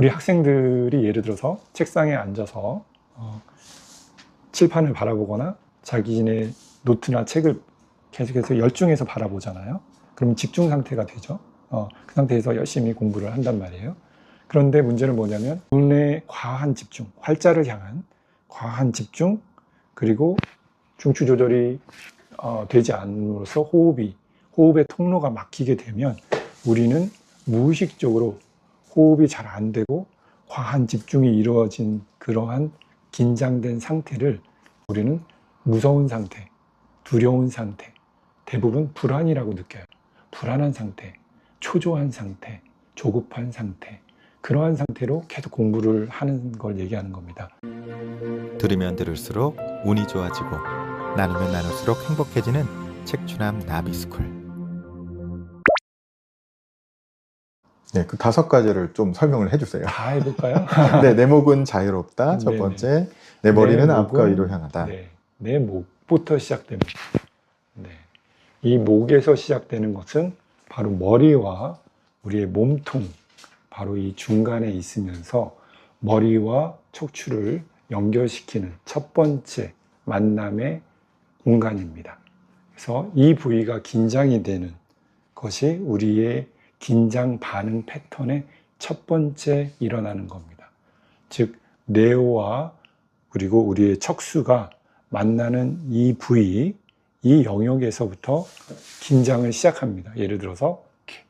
우리 학생들이 예를 들어서 책상에 앉아서 어, 칠판을 바라보거나 자기네 노트나 책을 계속해서 열중해서 바라보잖아요. 그럼 집중 상태가 되죠. 어, 그 상태에서 열심히 공부를 한단 말이에요. 그런데 문제는 뭐냐면 눈의 과한 집중, 활자를 향한 과한 집중, 그리고 중추 조절이 어, 되지 않음으로써 호흡이 호흡의 통로가 막히게 되면 우리는 무의식적으로 호흡이 잘 안 되고 과한 집중이 이루어진 그러한 긴장된 상태를 우리는 무서운 상태, 두려운 상태, 대부분 불안이라고 느껴요. 불안한 상태, 초조한 상태, 조급한 상태, 그러한 상태로 계속 공부를 하는 걸 얘기하는 겁니다. 들으면 들을수록 운이 좋아지고 나누면 나눌수록 행복해지는 책추남 나비스쿨 네, 그 다섯 가지를 좀 설명을 해주세요. 다 해볼까요? 네, 내 목은 자유롭다. 첫 네네. 번째, 내 머리는 내 앞과 위로 향하다. 네, 내 목부터 시작됩니다. 네. 이 목에서 시작되는 것은 바로 머리와 우리의 몸통, 바로 이 중간에 있으면서 머리와 척추를 연결시키는 첫 번째 만남의 공간입니다. 그래서 이 부위가 긴장이 되는 것이 우리의 긴장 반응 패턴의 첫 번째 일어나는 겁니다. 즉, 뇌와 그리고 우리의 척수가 만나는 이 부위, 이 영역에서부터 긴장을 시작합니다. 예를 들어서 이렇게,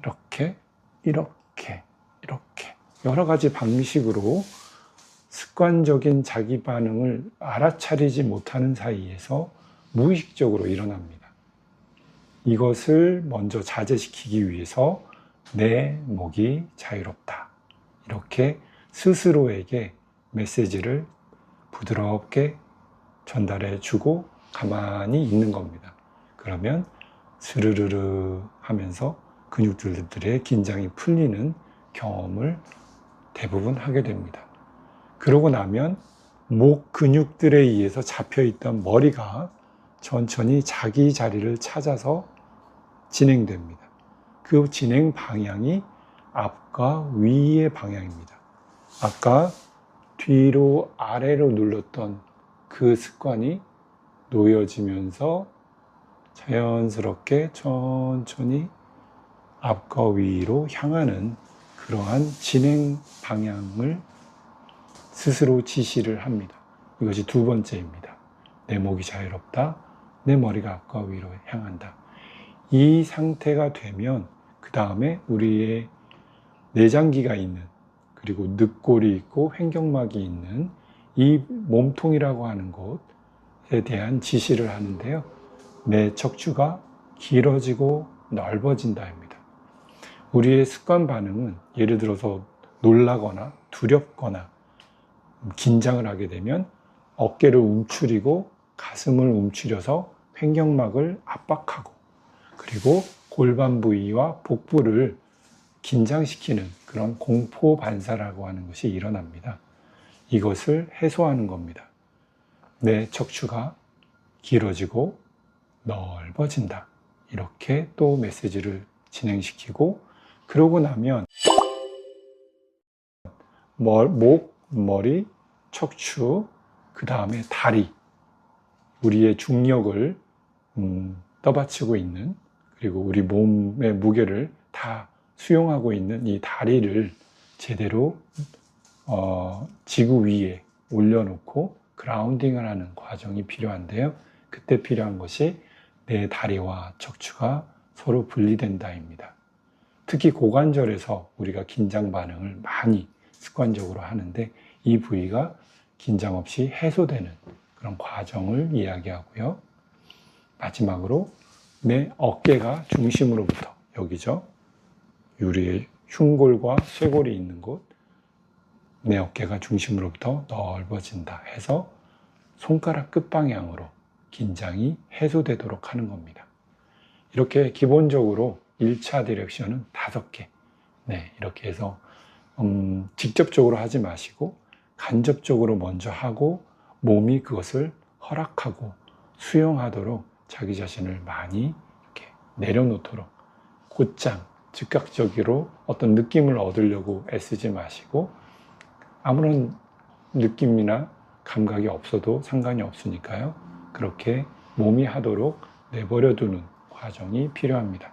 이렇게, 이렇게, 이렇게 여러 가지 방식으로 습관적인 자기 반응을 알아차리지 못하는 사이에서 무의식적으로 일어납니다. 이것을 먼저 자제시키기 위해서 내 목이 자유롭다. 이렇게 스스로에게 메시지를 부드럽게 전달해 주고 가만히 있는 겁니다. 그러면 스르르르 하면서 근육들의 긴장이 풀리는 경험을 대부분 하게 됩니다. 그러고 나면 목 근육들에 의해서 잡혀 있던 머리가 천천히 자기 자리를 찾아서 진행됩니다. 그 진행 방향이 앞과 위의 방향입니다. 아까 뒤로 아래로 눌렀던 그 습관이 놓여지면서 자연스럽게 천천히 앞과 위로 향하는 그러한 진행 방향을 스스로 지시를 합니다. 이것이 두 번째입니다. 내 목이 자유롭다. 내 머리가 앞과 위로 향한다. 이 상태가 되면 그 다음에 우리의 내장기가 있는 그리고 늑골이 있고 횡격막이 있는 이 몸통이라고 하는 곳에 대한 지시를 하는데요. 내 척추가 길어지고 넓어진다입니다. 우리의 습관 반응은 예를 들어서 놀라거나 두렵거나 긴장을 하게 되면 어깨를 움츠리고 가슴을 움츠려서 횡격막을 압박하고 그리고 골반 부위와 복부를 긴장시키는 그런 공포 반사라고 하는 것이 일어납니다. 이것을 해소하는 겁니다. 내 척추가 길어지고 넓어진다. 이렇게 또 메시지를 진행시키고 그러고 나면 멀- 목, 머리, 척추, 그 다음에 다리, 우리의 중력을 음, 떠받치고 있는 그리고 우리 몸의 무게를 다 수용하고 있는 이 다리를 제대로 어, 지구 위에 올려놓고 그라운딩을 하는 과정이 필요한데요. 그때 필요한 것이 내 다리와 척추가 서로 분리된다입니다. 특히 고관절에서 우리가 긴장 반응을 많이 습관적으로 하는데 이 부위가 긴장 없이 해소되는 그런 과정을 이야기하고요. 마지막으로 내 어깨가 중심으로부터 여기죠. 우리의 흉골과 쇄골이 있는 곳, 내 어깨가 중심으로부터 넓어진다 해서 손가락 끝방향으로 긴장이 해소되도록 하는 겁니다. 이렇게 기본적으로 1차 디렉션은 다섯 개. 네, 이렇게 해서 음, 직접적으로 하지 마시고 간접적으로 먼저 하고 몸이 그것을 허락하고 수용하도록 자기 자신을 많이 이렇게 내려놓도록 곧장 즉각적으로 어떤 느낌을 얻으려고 애쓰지 마시고 아무런 느낌이나 감각이 없어도 상관이 없으니까요. 그렇게 몸이 하도록 내버려 두는 과정이 필요합니다.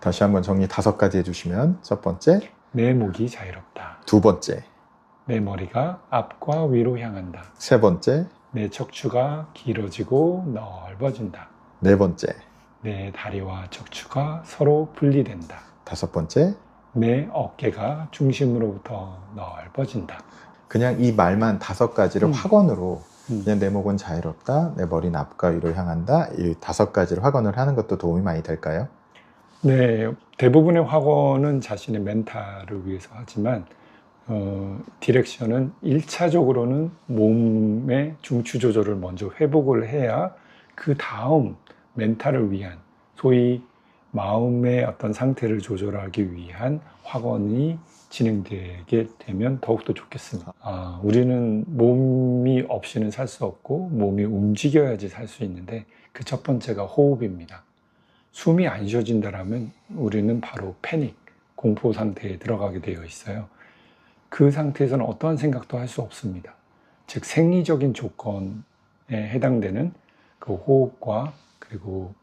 다시 한번 정리 다섯 가지 해주시면 첫 번째, 내 목이 자유롭다. 두 번째, 내 머리가 앞과 위로 향한다. 세 번째, 내 척추가 길어지고 넓어진다. 네 번째, 내 다리와 척추가 서로 분리된다. 다섯 번째. 내 어깨가 중심으로부터 넓어진다. 그냥 이 말만 다섯 가지를 음. 확언으로 음. 그냥 내 목은 자유롭다, 내 머리는 앞과 위로 향한다. 이 다섯 가지를 확언을 하는 것도 도움이 많이 될까요? 네, 대부분의 학원은 자신의 멘탈을 위해서 하지만 어, 디렉션은 1차적으로는 몸의 중추 조절을 먼저 회복을 해야 그 다음 멘탈을 위한 소위 마음의 어떤 상태를 조절하기 위한 학원이 진행되게 되면 더욱더 좋겠습니다. 아, 우리는 몸이 없이는 살 수 없고 몸이 움직여야지 살 수 있는데 그 첫 번째가 호흡입니다. 숨이 안 쉬어진다라면 우리는 바로 패닉, 공포 상태에 들어가게 되어 있어요. 그 상태에서는 어떠한 생각도 할 수 없습니다. 즉 생리적인 조건에 해당되는 그 호흡과 그리고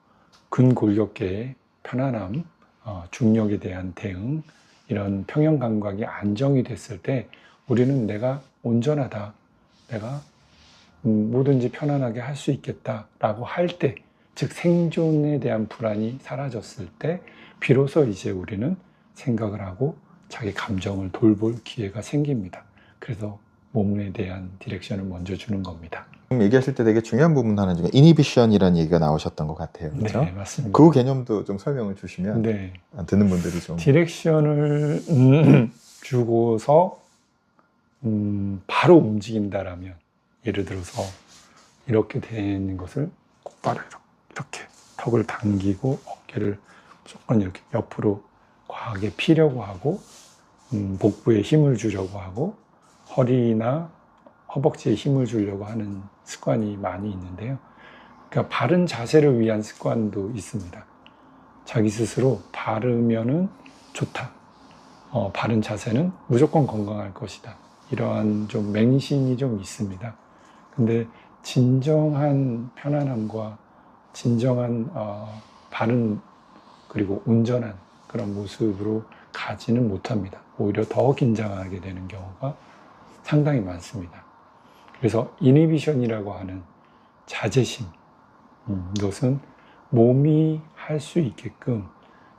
근골격계의 편안함, 어, 중력에 대한 대응, 이런 평형 감각이 안정이 됐을 때 우리는 내가 온전하다, 내가 음, 뭐든지 편안하게 할 수 있겠다라고 할 때, 즉 생존에 대한 불안이 사라졌을 때 비로소 이제 우리는 생각을 하고 자기 감정을 돌볼 기회가 생깁니다. 그래서 몸에 대한 디렉션을 먼저 주는 겁니다. 지금 얘기하실 때 되게 중요한 부분 하나 중에 이니비션이라는 얘기가 나오셨던 것 같아요. 그렇죠? 네, 맞습니다. 그 개념도 좀 설명을 주시면 네. 듣는 분들이 좀 디렉션을 음, 주고서 음, 바로 움직인다라면 예를 들어서 이렇게 되는 것을 곧바로 이렇게 턱을 당기고 어깨를 무조건 이렇게 옆으로 과하게 피려고 하고 음, 복부에 힘을 주려고 하고 허리나 허벅지에 힘을 주려고 하는 습관이 많이 있는데요. 그러니까 바른 자세를 위한 습관도 있습니다. 자기 스스로 바르면은 좋다. 어, 바른 자세는 무조건 건강할 것이다. 이러한 좀 맹신이 좀 있습니다. 근데 진정한 편안함과 진정한 어, 바른 그리고 온전한 그런 모습으로 가지는 못합니다. 오히려 더 긴장하게 되는 경우가 상당히 많습니다. 그래서 이니비션이라고 하는 자제심, 음, 이것은 몸이 할 수 있게끔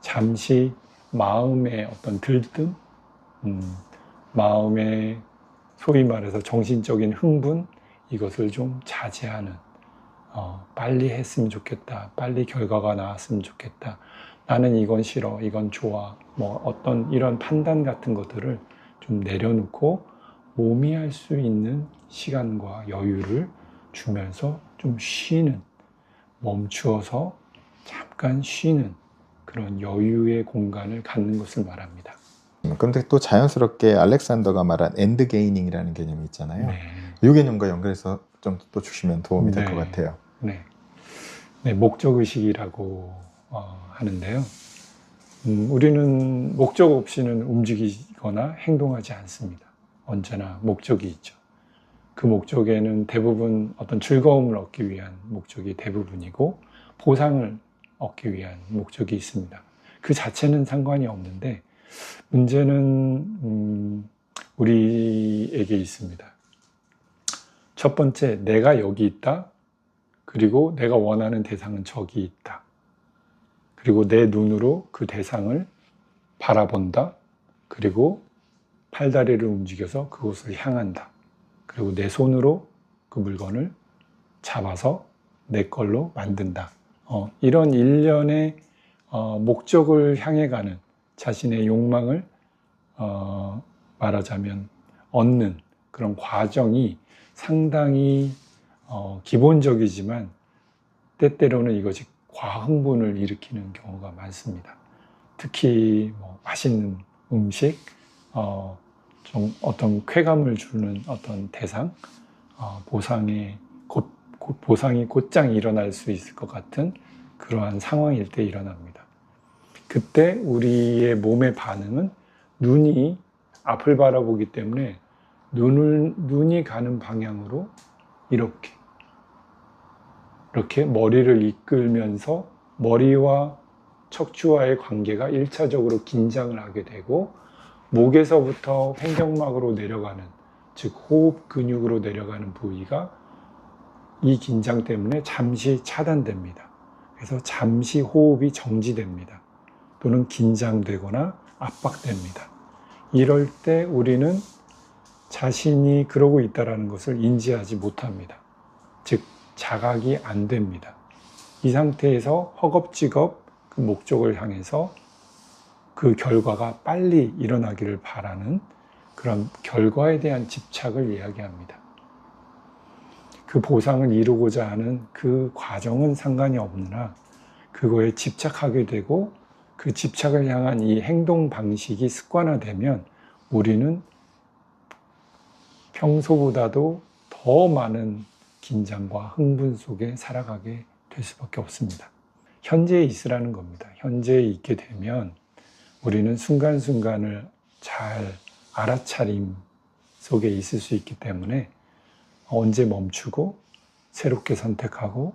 잠시 마음의 어떤 들뜸, 음, 마음의 소위 말해서 정신적인 흥분 이것을 좀 자제하는 어, 빨리 했으면 좋겠다, 빨리 결과가 나왔으면 좋겠다. 나는 이건 싫어, 이건 좋아. 뭐 어떤 이런 판단 같은 것들을 좀 내려놓고 몸이 할 수 있는 시간과 여유를 주면서 좀 쉬는 멈추어서 잠깐 쉬는 그런 여유의 공간을 갖는 것을 말합니다. 근데 또 자연스럽게 알렉산더가 말한 엔드 게이닝이라는 개념이 있잖아요. 네. 이 개념과 연결해서 좀 또 주시면 도움이 될것 네. 같아요. 네. 네, 목적 의식이라고 어, 하는데요. 음, 우리는 목적 없이는 움직이거나 행동하지 않습니다. 언제나 목적이 있죠. 그 목적에는 대부분 어떤 즐거움을 얻기 위한 목적이 대부분이고 보상을 얻기 위한 목적이 있습니다. 그 자체는 상관이 없는데 문제는 음, 우리에게 있습니다. 첫 번째, 내가 여기 있다. 그리고 내가 원하는 대상은 저기 있다. 그리고 내 눈으로 그 대상을 바라본다. 그리고 팔다리를 움직여서 그곳을 향한다. 그리고 내 손으로 그 물건을 잡아서 내 걸로 만든다. 어, 이런 일련의 어, 목적을 향해 가는 자신의 욕망을 어, 말하자면 얻는 그런 과정이 상당히 어, 기본적이지만 때때로는 이것이 과흥분을 일으키는 경우가 많습니다. 특히 뭐 맛있는 음식, 어, 좀 어떤 쾌감을 주는 어떤 대상, 어, 보상의 곧, 곧 보상이 곧장 일어날 수 있을 것 같은 그러한 상황일 때 일어납니다. 그때 우리의 몸의 반응은 눈이 앞을 바라보기 때문에 눈을, 눈이 가는 방향으로 이렇게 이렇게 머리를 이끌면서 머리와 척추와의 관계가 일차적으로 긴장을 하게 되고 목에서부터 횡격막으로 내려가는 즉 호흡 근육으로 내려가는 부위가 이 긴장 때문에 잠시 차단됩니다. 그래서 잠시 호흡이 정지됩니다. 또는 긴장되거나 압박됩니다. 이럴 때 우리는 자신이 그러고 있다는 것을 인지하지 못합니다. 즉, 자각이 안 됩니다. 이 상태에서 허겁지겁 그 목적을 향해서 그 결과가 빨리 일어나기를 바라는 그런 결과에 대한 집착을 이야기합니다. 그 보상을 이루고자 하는 그 과정은 상관이 없느나 그거에 집착하게 되고 그 집착을 향한 이 행동 방식이 습관화되면 우리는 평소보다도 더 많은 긴장과 흥분 속에 살아가게 될 수밖에 없습니다. 현재에 있으라는 겁니다. 현재에 있게 되면 우리는 순간순간을 잘 알아차림 속에 있을 수 있기 때문에 언제 멈추고 새롭게 선택하고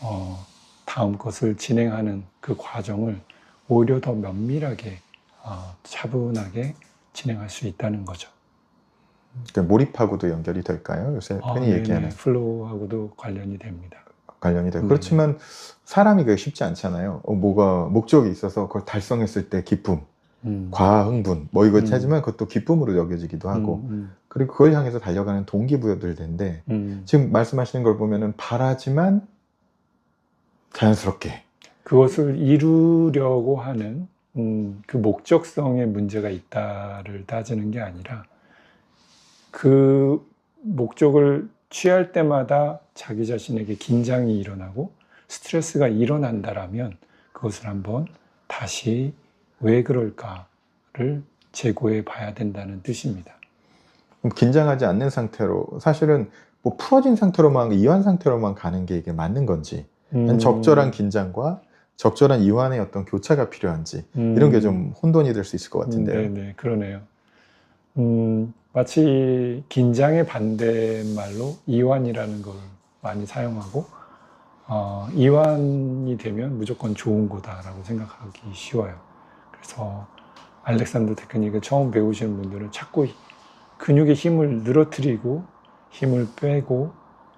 어, 다음 것을 진행하는 그 과정을 오히려 더 면밀하게 어, 차분하게 진행할 수 있다는 거죠. 그러니까 몰입하고도 연결이 될까요? 요새 아, 흔히 네네. 얘기하는 플로우하고도 관련이 됩니다. 관련이 되고 네. 그렇지만 사람이 그게 쉽지 않잖아요. 어, 뭐가 목적이 있어서 그걸 달성했을 때 기쁨, 음. 과흥분 뭐 이거 음. 찾으면 그것도 기쁨으로 여겨지기도 하고 음, 그리고 그걸 향해서 달려가는 동기부여들 텐데 음. 지금 말씀하시는 걸 보면은 바라지만 자연스럽게 그것을 이루려고 하는 음, 그 목적성에 문제가 있다를 따지는 게 아니라 그 목적을 취할 때마다 자기 자신에게 긴장이 일어나고 스트레스가 일어난다라면 그것을 한번 다시 왜 그럴까를 재고해 봐야 된다는 뜻입니다. 긴장하지 않는 상태로 사실은 뭐 풀어진 상태로만 이완 상태로만 가는 게 이게 맞는 건지 음, 적절한 긴장과 적절한 이완의 어떤 교차가 필요한지 음, 이런 게 좀 혼돈이 될 수 있을 것 같은데요. 음, 네네, 그러네요. 음, 마치 긴장의 반대말로 이완이라는 걸 많이 사용하고, 어, 이완이 되면 무조건 좋은 거다라고 생각하기 쉬워요. 그래서 알렉산더 테크닉을 처음 배우시는 분들은 자꾸 근육의 힘을 늘어뜨리고 힘을 빼고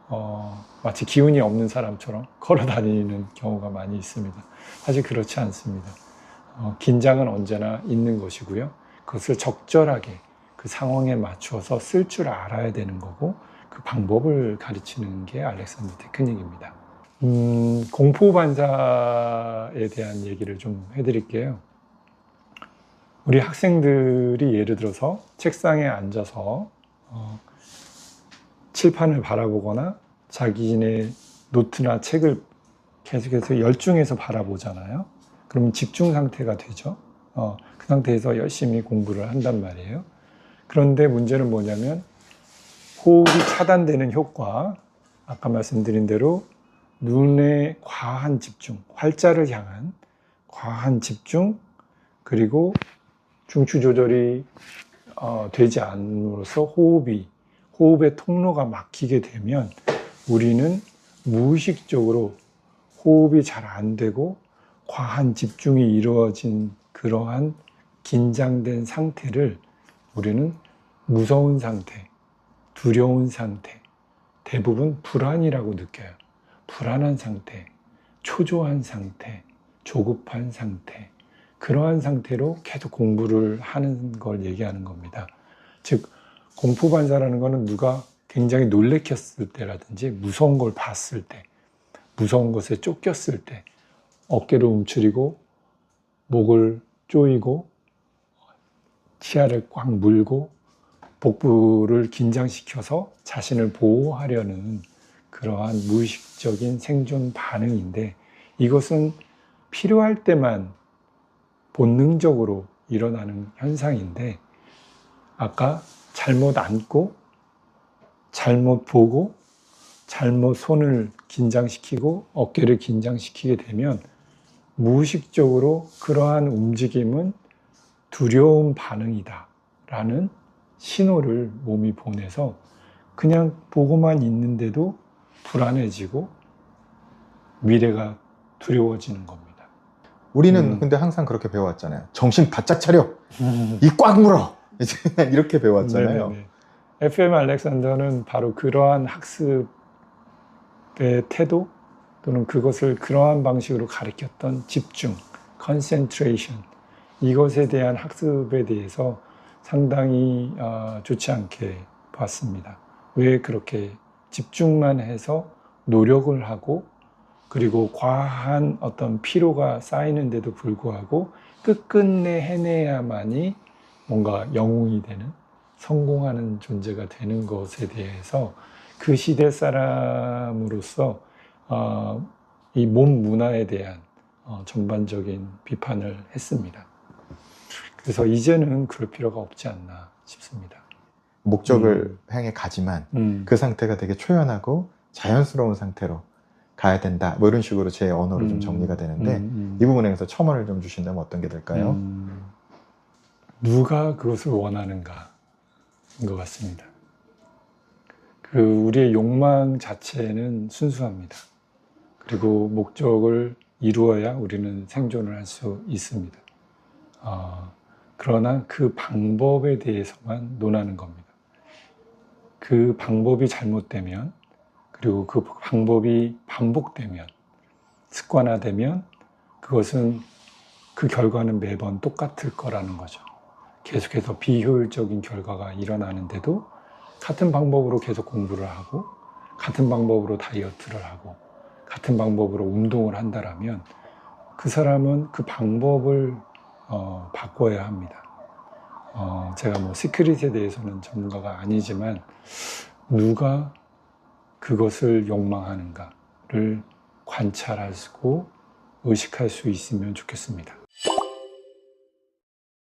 어, 마치 기운이 없는 사람처럼 걸어 다니는 경우가 많이 있습니다. 사실 그렇지 않습니다. 어, 긴장은 언제나 있는 것이고요. 그것을 적절하게 그 상황에 맞추어서 쓸 줄 알아야 되는 거고 그 방법을 가르치는 게 알렉산더 테크닉입니다. 음, 공포 반사에 대한 얘기를 좀 해드릴게요. 우리 학생들이 예를 들어서 책상에 앉아서 어, 칠판을 바라보거나 자기네 노트나 책을 계속해서 열중해서 바라보잖아요. 그러면 집중 상태가 되죠. 어, 그 상태에서 열심히 공부를 한단 말이에요. 그런데 문제는 뭐냐면 호흡이 차단되는 효과, 아까 말씀드린 대로 눈의 과한 집중, 활자를 향한 과한 집중, 그리고 중추 조절이 어, 되지 않음으로써 호흡이 호흡의 통로가 막히게 되면 우리는 무의식적으로 호흡이 잘 안 되고 과한 집중이 이루어진 그러한 긴장된 상태를 우리는 무서운 상태, 두려운 상태, 대부분 불안이라고 느껴요. 불안한 상태, 초조한 상태, 조급한 상태, 그러한 상태로 계속 공부를 하는 걸 얘기하는 겁니다. 즉, 공포 반사라는 거는 누가 굉장히 놀래켰을 때라든지 무서운 걸 봤을 때, 무서운 것에 쫓겼을 때, 어깨를 움츠리고, 목을 조이고, 치아를 꽉 물고, 복부를 긴장시켜서 자신을 보호하려는 그러한 무의식적인 생존 반응인데, 이것은 필요할 때만 본능적으로 일어나는 현상인데, 아까 잘못 앉고, 잘못 보고, 잘못 손을 긴장시키고, 어깨를 긴장시키게 되면, 무의식적으로 그러한 움직임은 두려움 반응이다 라는 신호를 몸이 보내서 그냥 보고만 있는데도 불안해지고 미래가 두려워지는 겁니다. 우리는 음. 근데 항상 그렇게 배워왔잖아요. 정신 바짝 차려. 이꽉 물어. 이제 이렇게 배워왔잖아요. 네네네. FM 알렉산더는 바로 그러한 학습의 태도 또는 그것을 그러한 방식으로 가르쳤던 집중, concentration 이 것에 대한 학습에 대해서 상당히 어, 좋지 않게 봤습니다. 왜 그렇게 집중만 해서 노력을 하고 그리고 과한 어떤 피로가 쌓이는데도 불구하고 끝끝내 해내야만이 뭔가 영웅이 되는 성공하는 존재가 되는 것에 대해서 그 시대 사람으로서 어, 이몸 문화에 대한 어, 전반적인 비판을 했습니다. 그래서 이제는 그럴 필요가 없지 않나 싶습니다. 목적을 향해 가지만 음. 그 상태가 되게 초연하고 자연스러운 상태로 가야 된다. 뭐 이런 식으로 제 언어로 좀 음. 정리가 되는데 음, 음. 이 부분에 대해서 첨언을 좀 주신다면 어떤 게 될까요? 음, 누가 그것을 원하는가인 것 같습니다. 그 우리의 욕망 자체는 순수합니다. 그리고 목적을 이루어야 우리는 생존을 할 수 있습니다. 어, 그러나 그 방법에 대해서만 논하는 겁니다. 그 방법이 잘못되면 그리고 그 방법이 반복되면 습관화되면 그것은 그 결과는 매번 똑같을 거라는 거죠. 계속해서 비효율적인 결과가 일어나는데도 같은 방법으로 계속 공부를 하고 같은 방법으로 다이어트를 하고 같은 방법으로 운동을 한다라면 그 사람은 그 방법을 어, 바꿔야 합니다. 어, 제가 뭐 시크릿에 대해서는 전문가가 아니지만 누가 그것을 욕망하는가를 관찰하고 의식할 수 있으면 좋겠습니다.